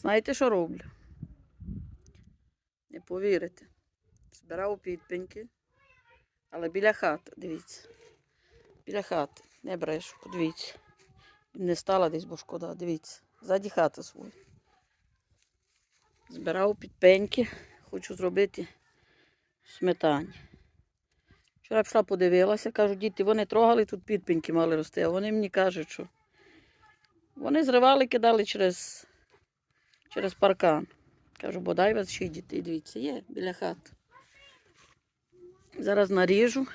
Знаєте, що роблю? Не повірите. Збирав підпеньки, але біля хати, дивіться. Біля хати. Не брешу, подивіться. Не стала десь, бо шкода, дивіться. Ззаді хати свої. Збирав підпеньки, хочу зробити сметані. Вчора пішла подивилася, кажу, діти, вони трогали, тут підпеньки мали рости, а вони мені кажуть, що вони зривали, кидали через, через паркан. Кажу, бодай вас ще діти, дивіться, є біля хати. Зараз наріжу.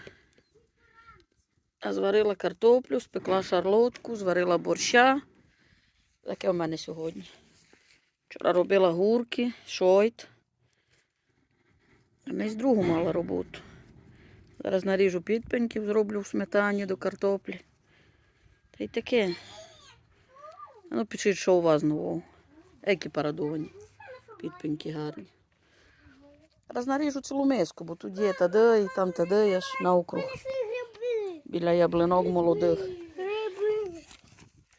А зварила картоплю, спекла шарлотку, зварила борща. Таке в мене сьогодні. Вчора робила гурки, шойт. А з другу мала роботу. Зараз наріжу підпеньків, зроблю в сметані до картоплі. Та й таке. Ну пишіть, що у вас нового. Які порадовані. Підпеньки гарні. Зараз наріжу цілу миску, бо тут є таде і там таде, аж на округ. Біля яблинок молодих.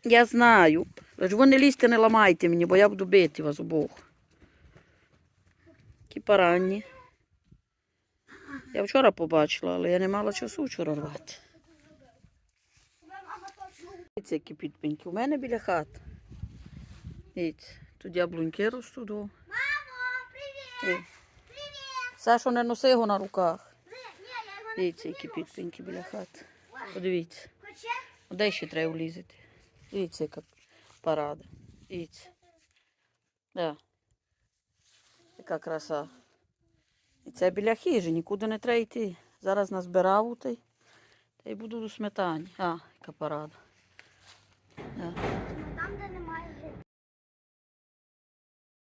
Я знаю. Ви не лізьте, не ламайте мені, бо я буду бити вас обох. Ті поранні. Я вчора побачила, але я не мала часу вчора рвати. Дивіться, які підпеньки. У мене біля хати. Дивіться, тут яблуньки ростуть. Мамо, привіт! Е. Сашо, не носи його на руках. Дивіться, які підпеньки біля хати. Подивіться. Де ще треба влізати? Дивіться, яка парада. Дивіться. Да. Яка краса. І це біля хижі, нікуди не треба йти. Зараз назбирав та й буду до сметані. А, яка парада. Да.